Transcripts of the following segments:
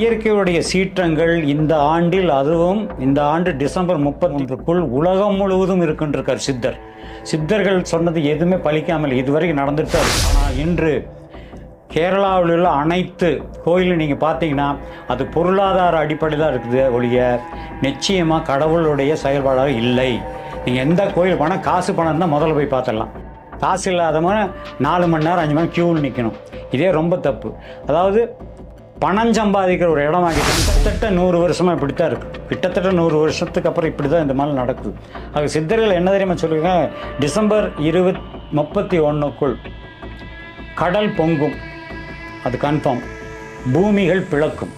இயற்கையுடைய சீற்றங்கள் இந்த ஆண்டில் அதுவும் இந்த ஆண்டு டிசம்பர் முப்பத்தொன்றுக்குள் உலகம் முழுவதும் இருக்கின்றிருக்கார் சித்தர். சித்தர்கள் சொன்னது எதுவுமே பலிக்காமல் இதுவரைக்கும் நடந்துட்டு ஆனால் இன்று கேரளாவில் உள்ள அனைத்து கோயிலும் நீங்கள் பார்த்தீங்கன்னா அது பொருளாதார அடிப்படையில் தான் இருக்குது ஒழிய நிச்சயமாக கடவுளுடைய செயல்பாடாக இல்லை. நீங்கள் எந்த கோயில் பணம் காசு பணம் தான் முதல்ல போய் பார்த்துடலாம். காசு இல்லாதவங்க நாலு மணி நேரம் அஞ்சு மணி க்யூவில் நிற்கணும் இதே ரொம்ப தப்பு. அதாவது பணம் சம்பாதிக்கிற ஒரு இடம் வாங்கி கிட்டத்தட்ட நூறு வருஷமாக இப்படி தான் இருக்குது கிட்டத்தட்ட நூறு வருஷத்துக்கு அப்புறம் இப்படி தான் இந்த மாதிரி நடக்குது. அது சித்தர்கள் என்ன தெரியுமா சொல்லுங்க டிசம்பர் இருபத் முப்பத்தி ஒன்றுக்குள் கடல் பொங்கும். அது கன்ஃபார்ம் பூமிகள் பிளக்கும்.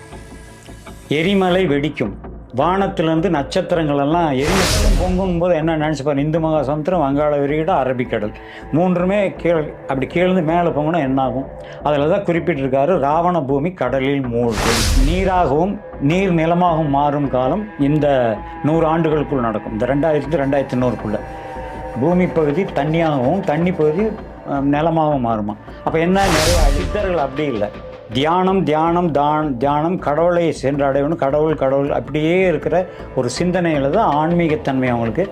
எரிமலை வெடிக்கும். வானத்திலேருந்து நட்சத்திரங்கள் எல்லாம் எரிமலை பொங்கும் போது என்ன நினச்சி பாரு இந்து மகா சமுத்திரம் வங்காள விரிகிடம் அரபிக்கடல். மூன்றுமே கீழ் அப்படி கீழ்ந்து மேலே பொங்கினா என்ன ஆகும் அதில் தான் குறிப்பிட்டிருக்காரு ராவண பூமி கடலில் மூழ்கும். நீராகவும் நீர் நிலமாகவும் மாறும் காலம் இந்த நூறு ஆண்டுகளுக்குள் நடக்கும். இந்த ரெண்டாயிரத்து ரெண்டாயிரத்தி நூறுக்குள்ளே. பூமி பகுதி தண்ணியாகவும் தண்ணி பகுதி நிலமாகவும் மாறுமா. அப்போ என்ன நிறைய சித்தர்கள் அப்படி இல்லை. தியானம் தியானம் தான் தியானம் கடவுளை சென்றடையணும் கடவுள் கடவுள் அப்படியே இருக்கிற ஒரு சிந்தனையில் தான் ஆன்மீகத்தன்மை அவங்களுக்கு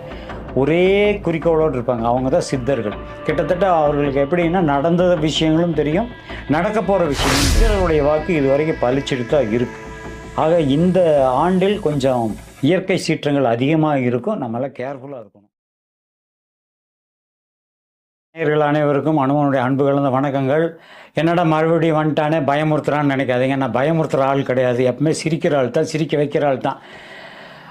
ஒரே குறிக்கோளோடு இருப்பாங்க. அவங்க தான் சித்தர்கள். கிட்டத்தட்ட அவர்களுக்கு எப்படின்னா நடந்த விஷயங்களும் தெரியும். நடக்க போகிற விஷயம் சித்தர்களுடைய வாக்கு இது வரைக்கும் தான் இருக்குது ஆக இந்த ஆண்டில் கொஞ்சம் இயற்கை சீற்றங்கள் அதிகமாக இருக்கும். நம்மளால் கேர்ஃபுல்லாக இருக்கணும். நேர்கள் அனைவருக்கும் அனுமனுடைய அன்பு கலந்த வணக்கங்கள். என்னடா மறுபடியும் வந்துட்டானே பயமுறுத்துறான்னு நினைக்காதீங்க. நான் பயமுறுத்துகிற ஆள் கிடையாது. எப்பவுமே சிரிக்கிற ஆள் தான் சிரிக்க வைக்கிற ஆள் தான்.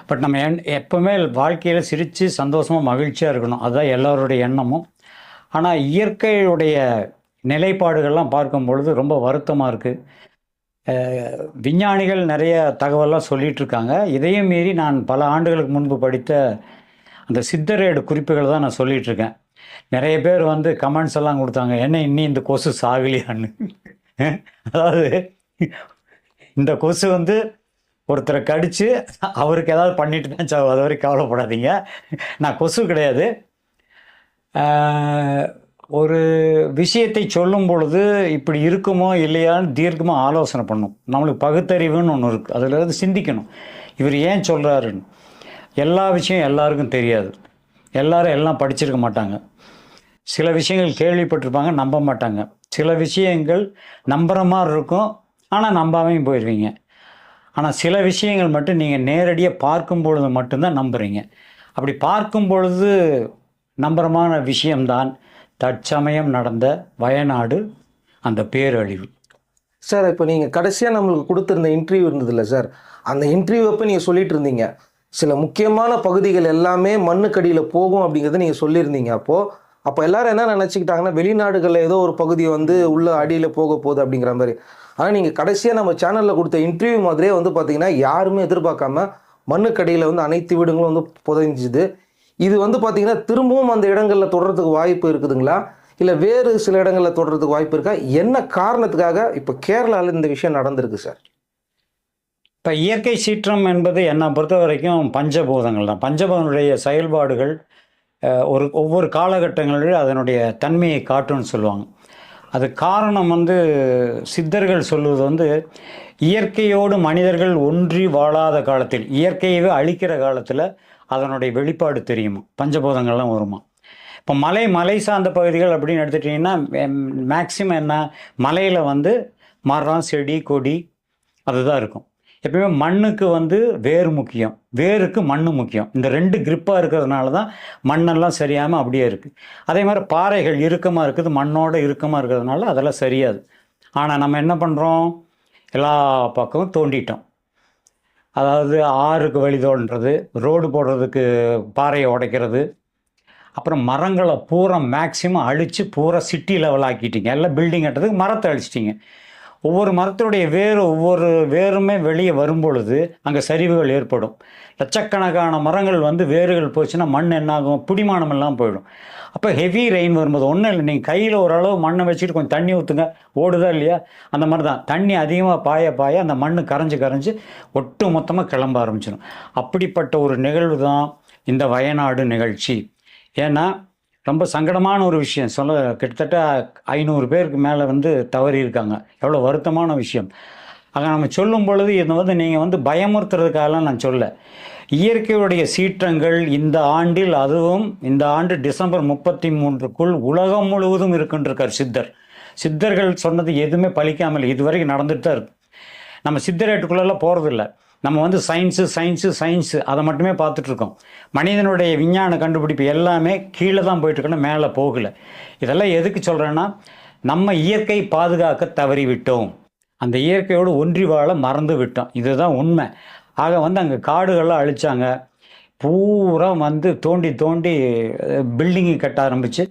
பட் நம்ம என் எப்பவுமே வாழ்க்கையில் சிரித்து சந்தோஷமாக மகிழ்ச்சியாக இருக்கணும். அதுதான் எல்லோருடைய எண்ணமும். ஆனால் இயற்கையுடைய நிலைப்பாடுகள்லாம் பார்க்கும் பொழுது ரொம்ப வருத்தமாக இருக்குது விஞ்ஞானிகள் நிறைய தகவல்லாம் சொல்லிகிட்ருக்காங்க இதையும் மீறி நான் பல ஆண்டுகளுக்கு முன்பு படித்த அந்த சித்தரேடு குறிப்புகள் தான் நான் சொல்லிகிட்ருக்கேன் நிறைய பேர் வந்து கமெண்ட்ஸ் எல்லாம் கொடுத்தாங்க என்ன இனி இந்த கொசு சாகலையான்னு? அதாவது இந்த கொசு வந்து ஒருத்தரை கடிச்சு அவருக்கு ஏதாவது பண்ணிட்டு தான் சாவு அது வரைக்கும் கவலைப்படாதீங்க. நான் கொசு கிடையாது. ஒரு விஷயத்தை சொல்லும் பொழுது இப்படி இருக்குமோ இல்லையான்னு தீர்க்கமாக ஆலோசனை பண்ணும். நம்மளுக்கு பகுத்தறிவுன்னு ஒன்று இருக்குது அதில் இருந்து சிந்திக்கணும். இவர் ஏன் சொல்கிறாருன்னு எல்லா விஷயம் எல்லாருக்கும் தெரியாது. எல்லாரும் எல்லாம் படிச்சிருக்க மாட்டாங்க. சில விஷயங்கள் கேள்விப்பட்டிருப்பாங்க நம்ப மாட்டாங்க. சில விஷயங்கள் நம்புற மாதிரி இருக்கும் ஆனால் நம்பாமையும் போயிடுவீங்க ஆனால் சில விஷயங்கள் மட்டும் நீங்கள் நேரடியாக பார்க்கும் பொழுது மட்டும்தான் நம்புறீங்க. அப்படி பார்க்கும் பொழுது நம்புறமான விஷயம்தான் தற்சமயம் நடந்த வயநாடு அந்த பேரழிவு. சார் இப்போ நீங்கள் கடைசியாக நம்மளுக்கு கொடுத்துருந்த இன்டர்வியூ இருந்ததில்ல சார்? அந்த இன்டர்வியூ அப்போ நீங்கள் சொல்லிட்டு இருந்தீங்க சில முக்கியமான பகுதிகள் எல்லாமே மண்ணுக்கடியில் போகும் அப்படிங்கிறத நீங்கள் சொல்லியிருந்தீங்க அப்போது அப்போ எல்லாரும் என்ன நினச்சிக்கிட்டாங்கன்னா வெளிநாடுகளில் ஏதோ ஒரு பகுதி வந்து உள்ள அடியில் போக போகுது அப்படிங்கிற மாதிரி. ஆனால் நீங்கள் கடைசியாக நம்ம சேனலில் கொடுத்த இன்டர்வியூ மாதிரியே வந்து பார்த்தீங்கன்னா யாருமே எதிர்பார்க்காம மண்ணுக்கடியில் வந்து அனைத்து வீடுங்களும் வந்து புதைஞ்சுது. இது வந்து பார்த்தீங்கன்னா திரும்பவும் அந்த இடங்களில் தொடர்றதுக்கு வாய்ப்பு இருக்குதுங்களா? இல்லை வேறு சில இடங்களில் தொடர்றதுக்கு வாய்ப்பு இருக்கா? என்ன காரணத்துக்காக இப்போ கேரளாவில் இந்த விஷயம் நடந்திருக்கு சார்? இப்போ இயற்கை சீற்றம் என்பது என்னை பொறுத்த வரைக்கும் பஞ்சபூதங்கள் தான். பஞ்சபூதனுடைய செயல்பாடுகள் ஒரு ஒவ்வொரு காலகட்டங்களிலும் அதனுடைய தன்மையை காட்டும்னு சொல்லுவாங்க. அது காரணம் வந்து சித்தர்கள் சொல்வது வந்து இயற்கையோடு மனிதர்கள் ஒன்றி வாழாத காலத்தில் இயற்கையவே அழிக்கிற காலத்தில் அதனுடைய வெளிப்பாடு தெரியுமா? பஞ்சபூதங்கள்லாம் வருமா? இப்போ மலை மலை சார்ந்த பகுதிகள் அப்படின்னு எடுத்துட்டிங்கன்னா மேக்சிமம் என்ன? மலையில் வந்து மரம் செடி கொடி அதுதான் இருக்கும். எப்பயுமே மண்ணுக்கு வந்து வேர் முக்கியம். வேருக்கு மண் முக்கியம். இந்த ரெண்டு கிரிப்பாக இருக்கிறதுனால தான் மண்ணெல்லாம் சரியாமல் அப்படியே இருக்குது அதே மாதிரி பாறைகள் இறுக்கமாக இருக்குது. மண்ணோட இறுக்கமாக இருக்கிறதுனால அதெல்லாம் சரியாது. ஆனால் நம்ம என்ன பண்ணுறோம் எல்லா பக்கமும் தோண்டிட்டோம். அதாவது ஆறுக்கு வழி தோன்றது ரோடு போடுறதுக்கு பாறையை உடைக்கிறது அப்புறம் மரங்களை பூரா மேக்சிமம் அழித்து பூரா சிட்டி லெவல் ஆக்கிட்டீங்க. எல்லாம் பில்டிங் கட்டுறதுக்கு மரத்தை அழிச்சிட்டிங்க. ஒவ்வொரு மரத்தினுடைய வேர் ஒவ்வொரு வேருமே வெளியே வரும்பொழுது அங்கே சரிவுகள் ஏற்படும். லட்சக்கணக்கான மரங்கள் வந்து வேர்கள் போச்சுன்னா மண் என்னாகும்? பிடிமானம் எல்லாம் போயிடும். அப்போ ஹெவி ரெயின் வரும்போது ஒன்றும் இல்லை. நீங்கள் கையில் ஓரளவு மண்ணை வச்சுட்டு கொஞ்சம் தண்ணி ஊற்றுங்க ஓடுதா இல்லையா? அந்த மாதிரி தான் தண்ணி அதிகமாக பாய பாய அந்த மண் கரைஞ்சு கரைஞ்சு ஒட்டு மொத்தமாக கிளம்ப ஆரம்பிச்சிடும். அப்படிப்பட்ட ஒரு நிகழ்வு தான் இந்த வயநாடு நிகழ்ச்சி. ஏன்னா ரொம்ப சங்கடமான ஒரு விஷயம். சொல்ல கிட்டத்தட்ட ஐநூறு பேருக்கு மேலே வந்து தவறி இருக்காங்க. எவ்வளோ வருத்தமான விஷயம். ஆக நம்ம சொல்லும் பொழுது இது வந்து நீங்கள் வந்து பயமுறுத்துறதுக்காகலாம் நான் சொல்ல இயற்கையுடைய சீற்றங்கள் இந்த ஆண்டில் அதுவும் இந்த ஆண்டு டிசம்பர் முப்பத்தி மூன்றுக்குள் உலகம் முழுவதும் இருக்குன்றிருக்கார் சித்தர். சித்தர்கள் சொன்னது எதுவுமே பழிக்காமல் இதுவரைக்கும் நடந்துட்டு தான் இருக்கு. நம்ம சித்தரேட்டுக்குள்ளெல்லாம் போகிறதில்ல நம்ம வந்து சயின்ஸு சயின்ஸு சயின்ஸு அதை மட்டுமே பார்த்துட்ருக்கோம். மனிதனுடைய விஞ்ஞான கண்டுபிடிப்பு எல்லாமே கீழே தான் போயிட்டுருக்கணும் மேலே போகலை. இதெல்லாம் எதுக்கு சொல்கிறேன்னா நம்ம இயற்கை பாதுகாக்க தவறிவிட்டோம். அந்த இயற்கையோடு ஒன்றி வாழ மறந்து விட்டோம். இதுதான் உண்மை. ஆக வந்து அங்கே காடுகள்லாம் அழிச்சாங்க. பூரா வந்து தோண்டி தோண்டி பில்டிங்கு கட்ட ஆரம்பித்து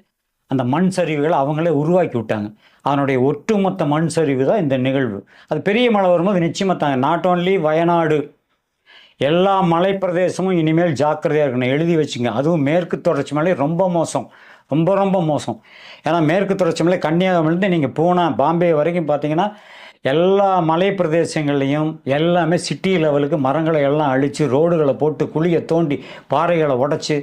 அந்த மண் சரிவுகளை அவங்களே உருவாக்கி விட்டாங்க. அதனுடைய ஒட்டுமொத்த மண் சரிவு தான் இந்த நிகழ்வு. அது பெரிய மழை வரும்போது நிச்சயமாக தாங்க நாட் ஓன்லி வயநாடு எல்லா மலை பிரதேசமும் இனிமேல் ஜாக்கிரதையாக இருக்கணும். எழுதி வச்சுங்க. அதுவும் மேற்கு தொடர்ச்சி மலை ரொம்ப மோசம். ரொம்ப ரொம்ப மோசம். ஏன்னா மேற்கு தொடர்ச்சி மலை கன்னியாகுமரிலேருந்து நீங்கள் பூனா பாம்பே வரைக்கும் பார்த்தீங்கன்னா எல்லா மலை பிரதேசங்கள்லையும் எல்லாமே சிட்டி லெவலுக்கு மரங்களை எல்லாம் அழித்து ரோடுகளை போட்டு குழியை தோண்டி பாறைகளை உடச்சி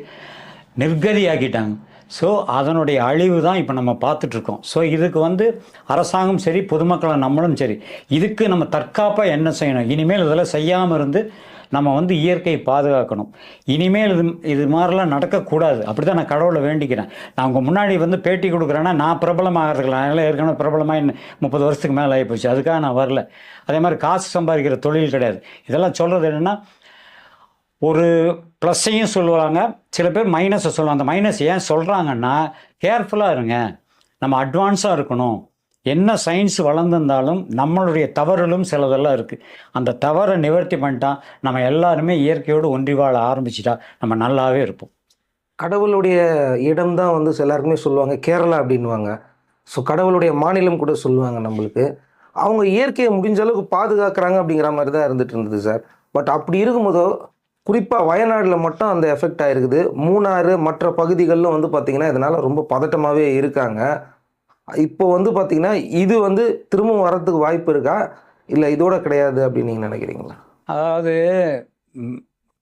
நிர்கதியாக்கிட்டாங்க. ஸோ அதனுடைய அழிவு தான் இப்போ நம்ம பார்த்துட்ருக்கோம். ஸோ இதுக்கு வந்து அரசாங்கம் சரி பொதுமக்களை நம்மளும் சரி இதுக்கு நம்ம தற்காப்பாக என்ன செய்யணும்? இனிமேல் இதெல்லாம் செய்யாமல் இருந்து நம்ம வந்து இயற்கையை பாதுகாக்கணும். இனிமேல் இது இது மாதிரிலாம் நடக்கக்கூடாது. அப்படி தான் நான் கடவுளை வேண்டிக்கிறேன். நான் உங்கள் முன்னாடி வந்து பேட்டி கொடுக்குறேன்னா நான் பிரபலமாகிறதுல அதனால் ஏற்கனவே பிரபலமாக என்ன முப்பது வருஷத்துக்கு மேலே ஆகிப்போச்சு அதுக்காக நான் வரல. அதே மாதிரி காசு சம்பாதிக்கிற தொழில் கிடையாது. இதெல்லாம் சொல்கிறது என்னென்னா ஒரு ப்ளஸ்ஸையும் சொல்லுவாங்க. சில பேர் மைனஸை சொல்லுவாங்க. அந்த மைனஸ் ஏன் சொல்கிறாங்கன்னா கேர்ஃபுல்லாக இருங்க. நம்ம அட்வான்ஸாக இருக்கணும். என்ன சயின்ஸ் வளர்ந்திருந்தாலும் நம்மளுடைய தவறுகளும் சிலதெல்லாம் இருக்குது அந்த தவறை நிவர்த்தி பண்ணிட்டா நம்ம எல்லாருமே இயற்கையோடு ஒன்றி வாழ ஆரம்பிச்சிட்டா நம்ம நல்லாவே இருப்போம். கடவுளுடைய இடம் தான் வந்து எல்லாருக்குமே சொல்லுவாங்க கேரளா அப்படின்வாங்க ஸோ கடவுளுடைய மாநிலம் கூட சொல்லுவாங்க நம்மளுக்கு. அவங்க இயற்கையை முடிஞ்ச அளவுக்கு பாதுகாக்கிறாங்க அப்படிங்கிற மாதிரி தான் இருந்துட்டு இருந்தது சார். பட் அப்படி இருக்கும்போதோ குறிப்பாக வயநாட்டில் மட்டும் அந்த எஃபெக்ட் ஆகிருக்குது மூணாறு மற்ற பகுதிகளிலும் வந்து பார்த்திங்கன்னா இதனால் ரொம்ப பதட்டமாகவே இருக்காங்க. இப்போ வந்து பார்த்திங்கன்னா இது வந்து திரும்பவும் வரத்துக்கு வாய்ப்பு இருக்கா? இல்லை இதோட கிடையாது அப்படின்னு நீங்கள் நினைக்கிறீங்களா? அதாவது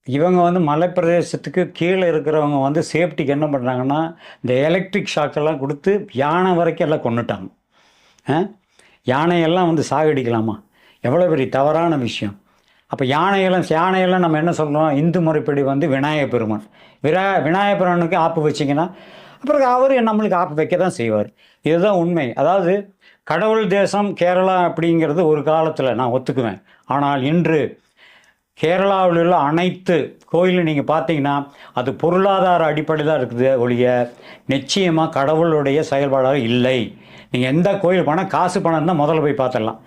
இவங்க வந்து மலைப்பிரதேசத்துக்கு கீழே இருக்கிறவங்க வந்து சேஃப்டிக்கு என்ன பண்ணுறாங்கன்னா இந்த எலக்ட்ரிக் ஷாக்கெல்லாம் கொடுத்து யானை வரைக்கும் எல்லாம் கொண்டுட்டாங்க யானையெல்லாம் வந்து சாகடிக்கலாமா? எவ்வளோ பெரிய தவறான விஷயம். அப்போ யானையெல்லாம் யானையெல்லாம் நம்ம என்ன சொல்கிறோம் இந்து முறைப்படி வந்து விநாயகப் பெருமான். விரா விநாயகப் பெருமானுக்கு ஆப்பு வச்சிங்கன்னா அப்புறம் அவர் நம்மளுக்கு ஆப்பு வைக்க தான் செய்வார். இதுதான் உண்மை. அதாவது கடவுள் தேசம் கேரளா அப்படிங்கிறது ஒரு காலத்தில் நான் ஒத்துக்குவேன். ஆனால் இன்று கேரளாவில் உள்ள அனைத்து கோயிலும் நீங்கள் பார்த்தீங்கன்னா அது பொருளாதார அடிப்படை தான் இருக்குது ஒழிய நிச்சயமாக கடவுளுடைய செயல்பாடாக இல்லை. நீங்கள் எந்த கோயில் போனால் காசு பணம் இருந்தால் முதல்ல போய் பார்த்துடலாம்.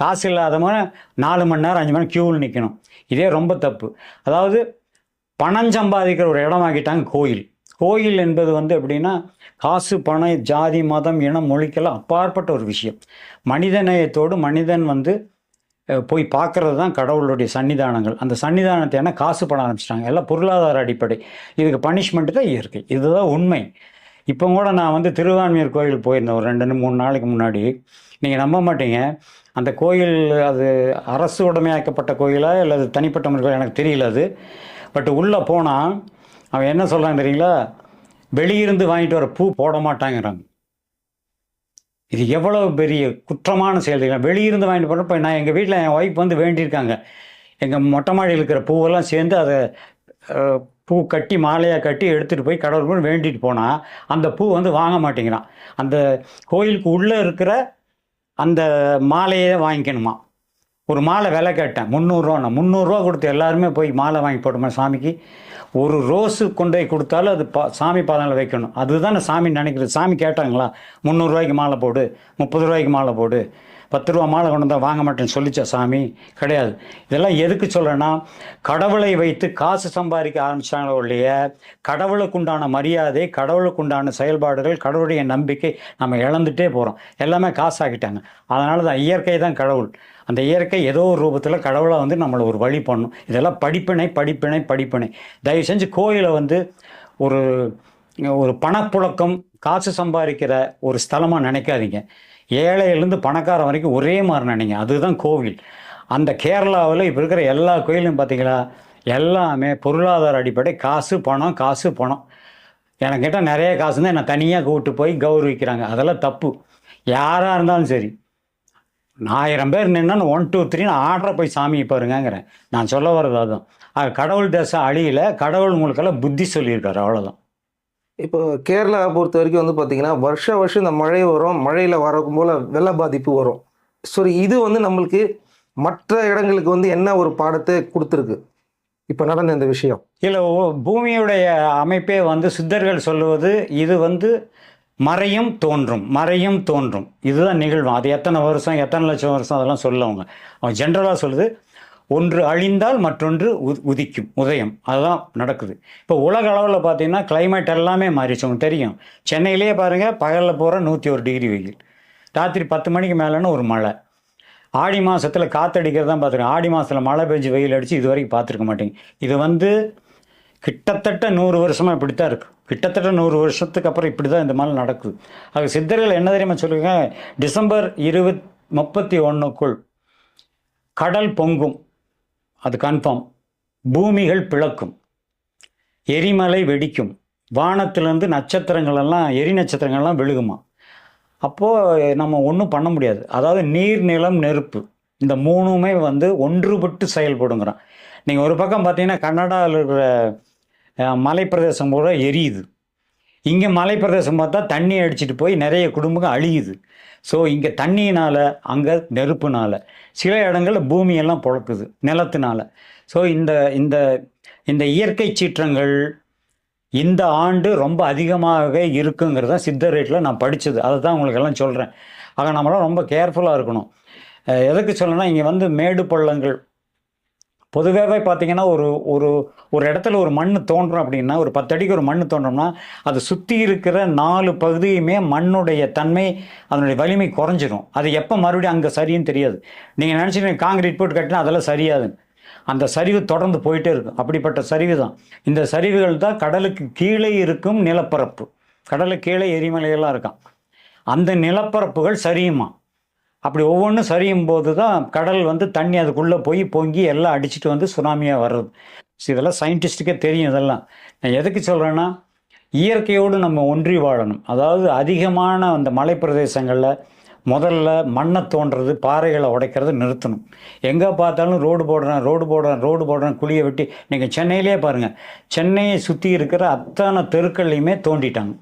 காசு இல்லாதவங்க நாலு மணி நேரம் அஞ்சு மணி நேரம் க்யூவில் நிற்கணும் இதே ரொம்ப தப்பு. அதாவது பணம் சம்பாதிக்கிற ஒரு இடமாக்கிட்டாங்க கோயில். கோயில் என்பது வந்து எப்படின்னா காசு பணம் ஜாதி மதம் இனம் மொழிக்கெல்லாம் அப்பாற்பட்ட ஒரு விஷயம். மனிதநேயத்தோடு மனிதன் வந்து போய் பார்க்கறது தான் கடவுளுடைய சன்னிதானங்கள். அந்த சன்னிதானத்தை என்ன காசு பண்ண ஆரம்பிச்சிட்டாங்க. எல்லாம் பொருளாதார அடிப்படை. இதுக்கு பனிஷ்மெண்ட்டு தான் இயற்கை. இதுதான் உண்மை. இப்போ கூட நான் வந்து திருவான்மியூர் கோயில் போயிருந்தேன். ஒரு ரெண்டு மூணு நாளைக்கு முன்னாடி. நீங்கள் நம்ப மாட்டீங்க. அந்த கோயில் அது அரசு உடைமையாக்கப்பட்ட கோயிலா இல்லை அது தனிப்பட்ட முறையில்? எனக்கு தெரியல அது. பட் உள்ளே போனால் அவன் என்ன சொல்கிறாங்க தெரியுங்களா? வெளியிருந்து வாங்கிட்டு வர பூ போட மாட்டாங்கிறாங்க. இது எவ்வளவு பெரிய குற்றமான செயல்கள் வெளியிருந்து வாங்கிட்டு போகிறப்ப நான் எங்கள் வீட்டில் என் ஒய்ஃப் வந்து வேண்டியிருக்காங்க. எங்கள் மொட்டை மாடியில் இருக்கிற பூவெல்லாம் சேர்ந்து அதை பூ கட்டி மாலையாக கட்டி எடுத்துகிட்டு போய் கடவுள் கூட வேண்டிட்டு போனால் அந்த பூ வந்து வாங்க மாட்டேங்கிறான். அந்த கோயிலுக்கு உள்ளே இருக்கிற அந்த மாலையே வாங்கிக்கணுமா? ஒரு மாலை விலை கேட்டேன் முந்நூறுரூவா முந்நூறுரூவா கொடுத்து எல்லாருமே போய் மாலை வாங்கி போட்டோமா சாமிக்கு? ஒரு ரோஸு கொண்டு போய் கொடுத்தாலும் அது பா சாமி பாதங்களில் வைக்கணும். அதுதானே சாமி நினைக்கிறது. சாமி கேட்டாங்களா முந்நூறுரூவாய்க்கு மாலை போடு முப்பது ரூபாய்க்கு மாலை போடு. பத்து ரூபா மாலை கொண்டு வந்தால் வாங்க மாட்டேன்னு சொல்லிச்சா சாமி? கிடையாது. இதெல்லாம் எதுக்கு சொல்கிறேன்னா கடவுளை வைத்து காசு சம்பாதிக்க ஆரம்பித்தாங்களோ இல்லைய கடவுளுக்குண்டான மரியாதை கடவுளுக்குண்டான செயல்பாடுகள் கடவுளுடைய நம்பிக்கை நம்ம இழந்துட்டே போகிறோம் எல்லாமே காசாக்கிட்டாங்க. அதனால தான் இயற்கை தான் கடவுள். அந்த இயற்கை ஏதோ ஒரு ரூபத்தில் கடவுளை வந்து நம்மளை ஒரு வழி பண்ணும். இதெல்லாம் படிப்பினை படிப்பினை படிப்பினை. தயவு செஞ்சு கோயிலை வந்து ஒரு ஒரு பணப்புழக்கம் காசு சம்பாதிக்கிற ஒரு ஸ்தலமாக நினைக்காதீங்க. ஏழையிலேருந்து பணக்காரன் வரைக்கும் ஒரே மாதிரி நினைங்க. அதுதான் கோவில். அந்த கேரளாவில் இப்போ இருக்கிற எல்லா கோயிலும் பார்த்தீங்களா எல்லாமே பொருளாதார அடிப்படை. காசு பணம் காசு பணம். எனக்கு கேட்டால் நிறைய காசு தான் என்னை தனியாக கூப்பிட்டு போய் கௌரவிக்கிறாங்க. அதெல்லாம் தப்பு. யாராக இருந்தாலும் சரி. ஆயிரம் பேர் நின்னா ஒன் டூ த்ரீன்னு ஆர்டரை போய் சாமியை பாருங்கங்கிறேன். நான் சொல்ல வர்றது அதுதான். கடவுள் தேசம் அழியில் கடவுள் உங்களுக்கெல்லாம் புத்தி சொல்லியிருக்காரு. அவ்வளோதான் இப்போ கேரளாவை பொறுத்த வரைக்கும் வந்து பார்த்தீங்கன்னா வருஷ வருஷம் இந்த மழை வரும் மழையில் வரக்கும் போல் வெள்ள பாதிப்பு வரும். சரி இது வந்து நம்மளுக்கு மற்ற இடங்களுக்கு வந்து என்ன ஒரு பாடத்தை கொடுத்துருக்கு? இப்போ நடந்த இந்த விஷயம். இல்லை பூமியுடைய அமைப்பே வந்து சித்தர்கள் சொல்லுவது இது வந்து மறையும் தோன்றும் மறையும் தோன்றும். இதுதான் நிகழ்வு. அது எத்தனை வருஷம் எத்தனை லட்சம் வருஷம் அதெல்லாம் சொல்லுவாங்க. அவன் ஜென்ரலாக சொல்லுது ஒன்று அழிந்தால் மற்றொன்று உ- உதிக்கும் உதயம். அதுதான் நடக்குது. இப்போ உலக அளவில் பார்த்தீங்கன்னா கிளைமேட் எல்லாமே மாறிச்சு உங்களுக்கு தெரியும். சென்னையிலேயே பாருங்கள் பகலில் போகிற நூற்றி ஒரு டிகிரி வெயில். ராத்திரி பத்து மணிக்கு மேலேன்னு ஒரு மழை. ஆடி மாதத்தில் காற்றடிக்கிறது தான் பார்த்துருக்கேன் ஆடி மாதத்தில் மழை பெஞ்சு வெயில் அடித்து இது வரைக்கும் பார்த்துருக்க மாட்டேங்க. இது வந்து கிட்டத்தட்ட நூறு வருஷமாக இப்படி தான் இருக்குது கிட்டத்தட்ட நூறு வருஷத்துக்கு அப்புறம் இப்படி தான் இந்த மாதிரி நடக்குது. அது சித்தர்கள் என்ன தெரியுமா சொல்லுங்க டிசம்பர் இருபத் முப்பத்தி ஒன்றுக்குள் கடல் பொங்கும். அது கன்ஃபார்ம் பூமிகள் பிளக்கும். எரிமலை வெடிக்கும். வானத்திலேருந்து நட்சத்திரங்கள் எல்லாம் எரி நட்சத்திரங்கள்லாம் விழுகுமா? அப்போது நம்ம ஒன்றும் பண்ண முடியாது. அதாவது நீர் நிலம் நெருப்பு. இந்த மூணுமே வந்து ஒன்றுபட்டு செயல்படுங்கிறான். நீங்கள் ஒரு பக்கம் பார்த்தீங்கன்னா கன்னடாவில் இருக்கிற மலைப்பிரதேசம் கூட எரியுது. இங்கே மலைப்பிரதேசம் பார்த்தா தண்ணி அடிச்சுட்டு போய் நிறைய குடும்பங்கள் அழியுது. ஸோ இங்கே தண்ணியினால் அங்கே நெருப்புனால் சில இடங்களில் பூமியெல்லாம் பொழக்குது நிலத்தினால. ஸோ இந்த இந்த இந்த இயற்கை சீற்றங்கள் இந்த ஆண்டு ரொம்ப அதிகமாக இருக்குங்கிறத சித்த ரேட்டில் நான் படித்தது அதை தான் உங்களுக்கெல்லாம் சொல்கிறேன் ஆக நம்மளாம் ரொம்ப கேர்ஃபுல்லாக இருக்கணும். எதுக்கு சொல்லணும்னா இங்கே வந்து மேடு பள்ளங்கள் பொதுவாகவே பார்த்தீங்கன்னா ஒரு ஒரு ஒரு இடத்துல ஒரு மண் தோன்றும் அப்படின்னா ஒரு பத்தடிக்கு ஒரு மண் தோன்றோம்னா அது சுற்றி இருக்கிற நாலு பகுதியுமே மண்ணுடைய தன்மை அதனுடைய வலிமை குறைஞ்சிரும். அது எப்போ மறுபடியும் அங்கே சரின்னு தெரியாது. நீங்கள் நினச்சிருக்கீங்க காங்கிரீட் போட்டு கட்டினா அதெல்லாம் சரியாது அந்த சரிவு தொடர்ந்து போயிட்டே இருக்கும். அப்படிப்பட்ட சரிவு தான் இந்த சரிவுகள் தான் கடலுக்கு கீழே இருக்கும் நிலப்பரப்பு. கடலுக்கு கீழே எரிமலையெல்லாம் இருக்கான் அந்த நிலப்பரப்புகள் சரியுமா? அப்படி ஒவ்வொன்றும் சரியும் போது தான் கடல் வந்து தண்ணி அதுக்குள்ளே போய் பொங்கி எல்லாம் அடிச்சுட்டு வந்து சுனாமியாக வர்றது. ஸோ இதெல்லாம் சயின்டிஸ்ட்டுக்கே தெரியும் இதெல்லாம். நான் எதுக்கு சொல்கிறேன்னா இயற்கையோடு நம்ம ஒன்றி வாழணும். அதாவது அதிகமான அந்த மலைப்பிரதேசங்களில் முதல்ல மண்ணை தோன்றது பாறைகளை உடைக்கிறது நிறுத்தணும். எங்கே பார்த்தாலும் ரோடு போடுறேன் ரோடு போடுறேன் ரோடு போடுறேன் குழியை வெட்டி. நீங்கள் சென்னையிலே பாருங்கள் சென்னையை சுற்றி இருக்கிற அத்தனை தெருக்கள்லையுமே தோண்டிட்டாங்க.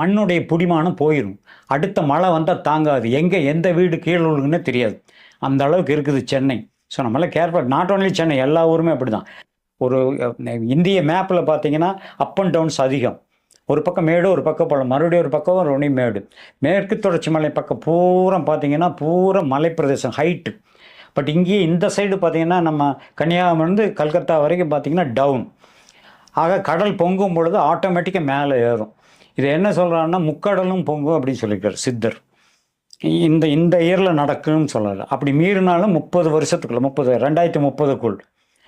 மண்ணுடைய புடிமானம் போயிடும் அடுத்த மழை வந்தால் தாங்காது. எங்கே எந்த வீடு கீழே விழுகுன்னே தெரியாது. அந்த அளவுக்கு இருக்குது சென்னை. ஸோ நம்மளாம் கேர்ஃபுல் நாட் ஓன்லி சென்னை எல்லா ஊருமே அப்படி தான் ஒரு இந்திய மேப்பில் பார்த்தீங்கன்னா அப் அண்ட் டவுன்ஸ் அதிகம். ஒரு பக்கம் மேடு ஒரு பக்கம் பழம் மறுபடியும் ஒரு பக்கம் ரொனி மேடு. மேற்கு தொடர்ச்சி மலை பக்கம் பூரா பார்த்தீங்கன்னா பூரா மலைப்பிரதேசம் ஹைட்டு பட் இங்கேயே இந்த சைடு பார்த்தீங்கன்னா நம்ம கன்னியாகுமரிந்து கல்கத்தா வரைக்கும் பார்த்தீங்கன்னா டவுன் ஆக கடல் பொங்கும் பொழுது ஆட்டோமேட்டிக்காக மேலே ஏறும். இது என்ன சொல்கிறான்னா முக்கடலும் பொங்கும் அப்படின்னு சொல்லியிருக்காரு சித்தர். இந்த இந்த இயரில் நடக்கும்னு சொல்லலை அப்படி மீறினாலும் முப்பது வருஷத்துக்குள்ள முப்பது ரெண்டாயிரத்தி முப்பதுக்குள்.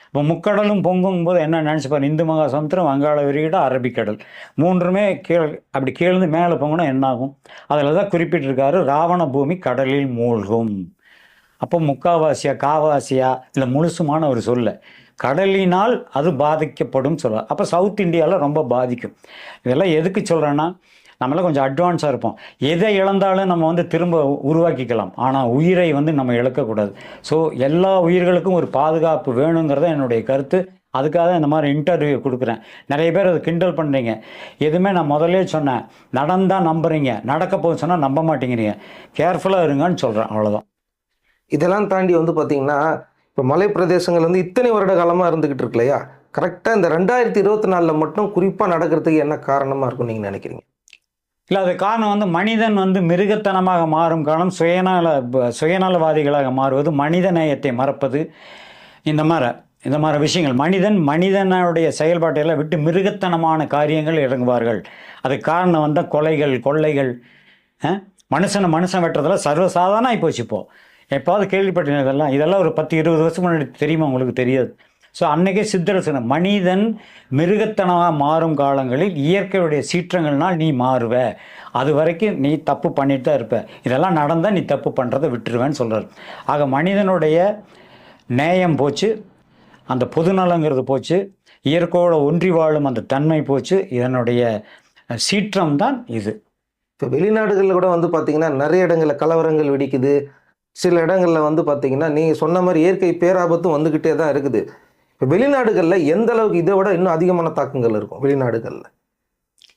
இப்போ முக்கடலும் பொங்கும் போது என்ன நினச்சிப்பார்? இந்து மகா சமுத்திரம் வங்காள விரிகிடம் அரபிக்கடல் மூன்றுமே கீழ் அப்படி கீழ்ந்து மேலே பொங்கினா என்னாகும் அதில் தான் குறிப்பிட்டிருக்காரு ராவண பூமி கடலில் மூழ்கும். அப்போ முக்காவாசியா காவாசியா? இல்லை முழுசுமான ஒரு சொல்ல. கடலினால் அது பாதிக்கப்படும் சொல்லுவார் அப்போ சவுத் இந்தியாவில் ரொம்ப பாதிக்கும். இதெல்லாம் எதுக்கு சொல்கிறேன்னா நம்மளாம் கொஞ்சம் அட்வான்ஸாக இருப்போம். எதை இழந்தாலும் நம்ம வந்து திரும்ப உருவாக்கிக்கலாம். ஆனால் உயிரை வந்து நம்ம இழக்கக்கூடாது. ஸோ எல்லா உயிர்களுக்கும் ஒரு பாதுகாப்பு வேணுங்கிறத என்னுடைய கருத்து. அதுக்காக தான் இந்த மாதிரி இன்டர்வியூ கொடுக்குறேன். நிறைய பேர் அதை கிண்டல் பண்ணுறீங்க எதுவுமே நான் முதல்லே சொன்னேன். நடந்தால் நம்புறீங்க. நடக்க போகுது சொன்னால் நம்ப மாட்டேங்கிறீங்க. கேர்ஃபுல்லாக இருங்கன்னு சொல்கிறேன் அவ்வளோதான் இதெல்லாம் தாண்டி வந்து பார்த்தீங்கன்னா இப்போ மலை பிரதேசங்கள் வந்து இத்தனை வருட காலமாக இருந்துக்கிட்டு இருக்கு இல்லையா? கரெக்டாக இந்த ரெண்டாயிரத்தி இருபத்தி நாலில் மட்டும் குறிப்பாக நடக்கிறதுக்கு என்ன காரணமாக இருக்கும் நீங்கள் நினைக்கிறீங்க? இல்லை அது காரணம் வந்து மனிதன் வந்து மிருகத்தனமாக மாறும் காரணம் சுயநல சுயநலவாதிகளாக மாறுவது மனித நேயத்தை மறப்பது இந்த மாதிரி இந்த மாதிரி விஷயங்கள். மனிதன் மனிதனுடைய செயல்பாட்டையெல்லாம் விட்டு மிருகத்தனமான காரியங்கள் இறங்குவார்கள். அதுக்கு காரணம் வந்து கொலைகள் கொள்ளைகள் மனுஷனை மனுஷன் வெட்டுறதெல்லாம் சர்வசாதாரணம் ஆகி இப்போது எப்பாவது கேள்விப்பட்டீங்க இதெல்லாம்? இதெல்லாம் ஒரு பத்து இருபது வருஷம் முன்னாடி தெரியுமா உங்களுக்கு தெரியாது. ஸோ அன்னைக்கே சித்தர் மனிதன் மிருகத்தனமாக மாறும் காலங்களில் இயற்கையுடைய சீற்றங்கள்னால் நீ மாறுவ. அது வரைக்கும் நீ தப்பு பண்ணிட்டு தான் இருப்ப. இதெல்லாம் நடந்தால் நீ தப்பு பண்ணுறதை விட்டுருவேன்னு சொல்கிறார் ஆக மனிதனுடைய நேயம் போச்சு அந்த பொதுநலங்கிறது போச்சு இயற்கையோட ஒன்றி வாழும் அந்த தன்மை போச்சு இதனுடைய சீற்றம் தான் இது. இப்போ வெளிநாடுகளில் கூட வந்து பார்த்திங்கன்னா நிறைய இடங்களில் கலவரங்கள் வெடிக்குது. சில இடங்களில் வந்து பார்த்திங்கன்னா நீங்கள் சொன்ன மாதிரி இயற்கை பேராபத்தும் வந்துக்கிட்டே தான் இருக்குது. இப்போ வெளிநாடுகளில் எந்த அளவுக்கு இதை விட இன்னும் அதிகமான தாக்கங்கள் இருக்கும் வெளிநாடுகளில்?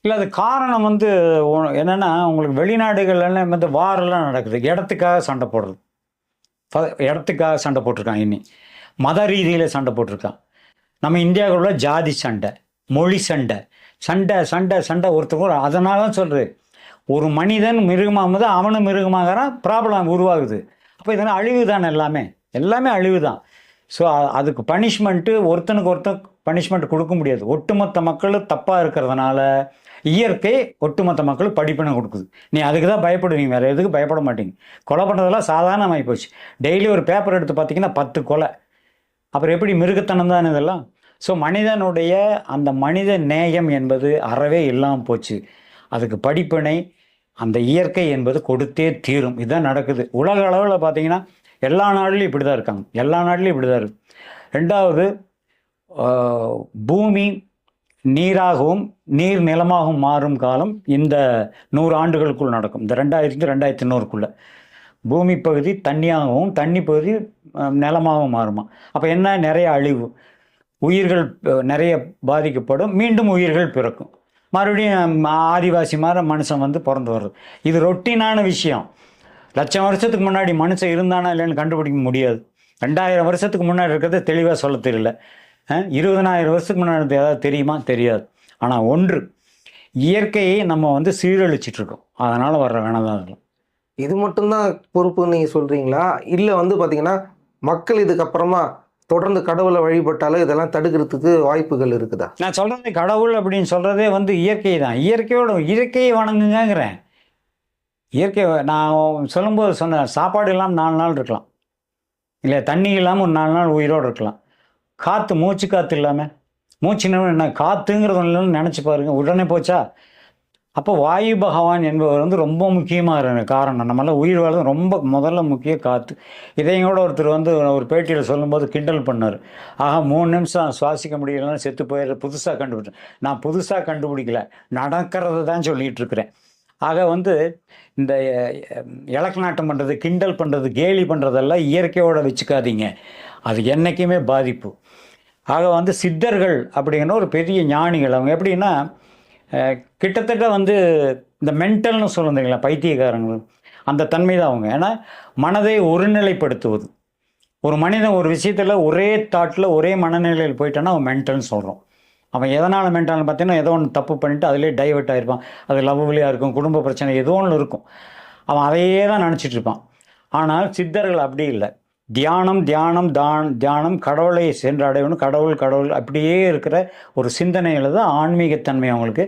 இல்லை அது காரணம் வந்து என்னென்னா உங்களுக்கு வெளிநாடுகள்லாம் வந்து வாரெல்லாம் நடக்குது. இடத்துக்காக சண்டை போடுறது. இடத்துக்காக சண்டை போட்டிருக்கான் இனி. மத ரீதியில் சண்டை போட்டிருக்கான் நம்ம இந்தியாவுக்குள்ள ஜாதி சண்டை மொழி சண்டை சண்டை சண்டை சண்டை ஒருத்தர் அதனால தான் சொல்கிறது ஒரு மனிதன் மிருகமாகும்போது அவனும் மிருகமாகிறான் ப்ராப்ளம் உருவாகுது. அப்போ இதெல்லாம் அழிவு தான் எல்லாமே. எல்லாமே அழிவு தான் ஸோ அதுக்கு பனிஷ்மெண்ட்டு ஒருத்தனுக்கு ஒருத்தன் பனிஷ்மெண்ட் கொடுக்க முடியாது. ஒட்டுமொத்த மக்களும் தப்பாக இருக்கிறதுனால இயற்கை ஒட்டுமொத்த மக்களும் படிப்பினை கொடுக்குது. நீ அதுக்கு தான் பயப்படுவீங்க வேறு எதுக்கு பயப்பட மாட்டீங்க. கொலை பண்ணுறதெல்லாம் சாதாரணமாகி போச்சு. டெய்லி ஒரு பேப்பர் எடுத்து பார்த்தீங்கன்னா பத்து கொலை. அப்புறம் எப்படி மிருகத்தனம் தான் இதெல்லாம்? ஸோ மனிதனுடைய அந்த மனித நேயம் என்பது அறவே இல்லாமல் போச்சு. அதுக்கு படிப்பினை அந்த இயற்கை என்பது கொடுத்தே தீரும். இதுதான் நடக்குது. உலக அளவில் பார்த்தீங்கன்னா எல்லா நாடுலையும் இப்படி தான் இருக்காங்க. எல்லா நாடுலையும் இப்படி தான் இருக்கு. ரெண்டாவது பூமி நீராகவும் நீர் நிலமாகவும் மாறும் காலம் இந்த நூறு ஆண்டுகளுக்குள் நடக்கும். இந்த ரெண்டாயிரத்து ரெண்டாயிரத்தி நூறுக்குள்ளே பூமி பகுதி தண்ணியாகவும் தண்ணி பகுதி நிலமாகவும் மாறுமா. அப்போ என்ன? நிறைய அழிவு. உயிர்கள் நிறைய பாதிக்கப்படும். மீண்டும் உயிர்கள் பிறக்கும். மறுபடியும் ஆதிவாசி மாதிரி மனுஷன் வந்து பிறந்து வர்றது. இது ரொட்டீனான விஷயம். லட்சம் வருஷத்துக்கு முன்னாடி மனுஷன் இருந்தானா இல்லைன்னு கண்டுபிடிக்க முடியாது. ரெண்டாயிரம் வருஷத்துக்கு முன்னாடி இருக்கிறத தெளிவாக சொல்ல தெரியல. இருபதனாயிரம் வருஷத்துக்கு முன்னாடி ஏதாவது தெரியுமா? தெரியாது. ஆனால் ஒன்று இயற்கையை நம்ம வந்து சீரழிச்சிட்ருக்கோம் அதனால் அதனால் வர்ற வேணாதான் இது மட்டும்தான் பொறுப்புன்னு நீங்கள் சொல்கிறீங்களா இல்லை வந்து பார்த்தீங்கன்னா மக்கள் இதுக்கப்புறமா தொடர்ந்து கடவுளை வழிபட்டாலும் இதெல்லாம் தடுக்கிறதுக்கு வாய்ப்புகள் இருக்குதா? நான் சொல்றது கடவுள் அப்படின்னு சொல்றதே வந்து இயற்கை தான். இயற்கையோட இயற்கையை வணங்குங்கிறேன் இயற்கை நான் சொல்லும்போது சொன்னேன் சாப்பாடு இல்லாமல் நாலு நாள் இருக்கலாம். இல்லை தண்ணி இல்லாமல் ஒரு நாலு நாள் உயிரோடு இருக்கலாம். காற்று மூச்சு காற்று இல்லாமல் மூச்சுன்னு என்ன காற்றுங்கிறது ஒன்று நினச்சி பாருங்க. உடனே போச்சா? அப்போ வாயு பகவான் என்பவர் வந்து ரொம்ப முக்கியமாக காரணம். நம்மளால் உயிர் வாழ்றது ரொம்ப முதல்ல முக்கிய காற்று இதையும் கூட ஒருத்தர் வந்து ஒரு பேட்டியில் சொல்லும்போது கிண்டல் பண்ணார். ஆக மூணு நிமிஷம் சுவாசிக்க முடியலன்னா செத்து போயிடுற புதுசாக கண்டுபிடிச்சேன் நான் புதுசாக கண்டுபிடிக்கல. நடக்கிறத தான் சொல்லிகிட்டு இருக்கிறேன். ஆக வந்து இந்த இலக்கநாட்டம் பண்ணுறது கிண்டல் பண்ணுறது கேலி பண்ணுறதெல்லாம் இயற்கையோட வச்சுக்காதீங்க. அது என்றைக்குமே பாதிப்பு. ஆக வந்து சித்தர்கள் அப்படிங்கிற ஒரு பெரிய ஞானிகள். அவங்க எப்படின்னா கிட்டத்தட்ட வந்து இந்த மென்டல்னு சொல்லுறீங்களா பைத்தியக்காரங்கள் அந்த தன்மை தான் அவங்க. ஏன்னா மனதை ஒருநிலைப்படுத்துவது. ஒரு மனிதன் ஒரு விஷயத்தில் ஒரே தாட்டில் ஒரே மனநிலையில் போயிட்டான்னா அவன் மென்டல்னு சொல்கிறோம் அவன் எதனால் மென்டல்னு பார்த்தீங்கன்னா ஏதோ ஒன்று தப்பு பண்ணிட்டு அதிலே டைவெர்ட் ஆகிருப்பான் அது லவ்லியாக இருக்கும் குடும்ப பிரச்சனை ஏதோ ஒன்று இருக்கும். அவன் அதையே தான் நினச்சிட்டு இருப்பான். ஆனால் சித்தர்கள் அப்படி இல்லை. தியானம் தியானம் தான் தியானம் கடவுளை சென்று அடையணும். கடவுள் கடவுள் அப்படியே இருக்கிற ஒரு சிந்தனையில் தான் ஆன்மீகத்தன்மை அவங்களுக்கு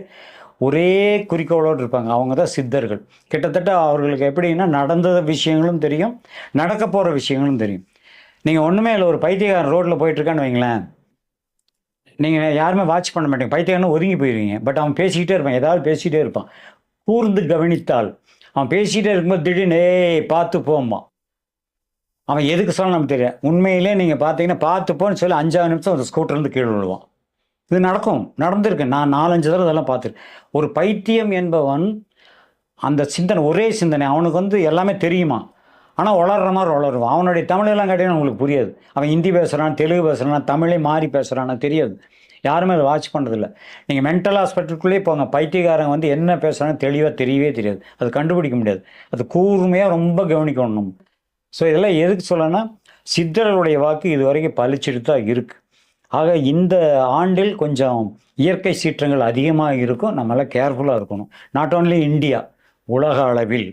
ஒரே குறிக்கோளோடு இருப்பாங்க. அவங்க தான் சித்தர்கள். கிட்டத்தட்ட அவர்களுக்கு எப்படின்னா நடந்த விஷயங்களும் தெரியும் நடக்க போகிற விஷயங்களும் தெரியும். நீங்கள் ஒன்றுமே இல்லை ஒரு பைத்தியக்காரன் ரோட்டில் போயிட்டுருக்கான்னு வைங்களேன். நீங்கள் யாருமே வாட்ச் பண்ண மாட்டீங்க. பைத்தியக்காரன் ஒதுங்கி போயிடுவீங்க பட் அவன் பேசிக்கிட்டே இருப்பான். ஏதாவது பேசிக்கிட்டே இருப்பான். கூர்ந்து கவனித்தால். அவன் பேசிக்கிட்டே இருக்கும்போது திடீர்னு ஏய் பார்த்து போம்பான் அவன் எதுக்கு சொல்ல நமக்கு தெரியும் உண்மையிலே நீங்கள் பார்த்தீங்கன்னா பார்த்து போன்னு சொல்லி அஞ்சாறு நிமிஷம் அந்த ஸ்கூட்டர்லேருந்து கீழே விழுவான். இது நடக்கும். நடந்திருக்கு. நான் நாலஞ்சு தடவை இதெல்லாம் பார்த்துருக்கேன். ஒரு பைத்தியம் என்பவன் அந்த சிந்தனை ஒரே சிந்தனை. அவனுக்கு வந்து எல்லாமே தெரியுமா? ஆனால் வளர்ற மாதிரி வளருவான் அவனுடைய தமிழெல்லாம் கேட்டீங்கன்னா உங்களுக்கு புரியாது. அவன் ஹிந்தி பேசுகிறான் தெலுங்கு பேசுகிறான் தமிழே மாறி பேசுகிறான்னு தெரியாது. யாருமே அதை வாட்ச் பண்ணுறதில்ல நீங்கள் மென்டல் ஹாஸ்பிட்டலுக்குள்ளேயே போங்க. பைத்தியக்காரன் வந்து என்ன பேசுகிறான்னு தெளிவாக தெரியவே தெரியாது. அது கண்டுபிடிக்க முடியாது. அது கூர்மையாக ரொம்ப கவனிக்கணும். ஸோ இதெல்லாம் எதுக்கு சொல்லனா சித்தர்களுடைய வாக்கு இது வரைக்கும் பளிச்சுட்டு தான் இருக்குது ஆக இந்த ஆண்டில் கொஞ்சம் இயற்கை சீற்றங்கள் அதிகமாக இருக்கும். நம்மளாம் கேர்ஃபுல்லாக இருக்கணும். நாட் ஓன்லி இந்தியா உலக அளவில்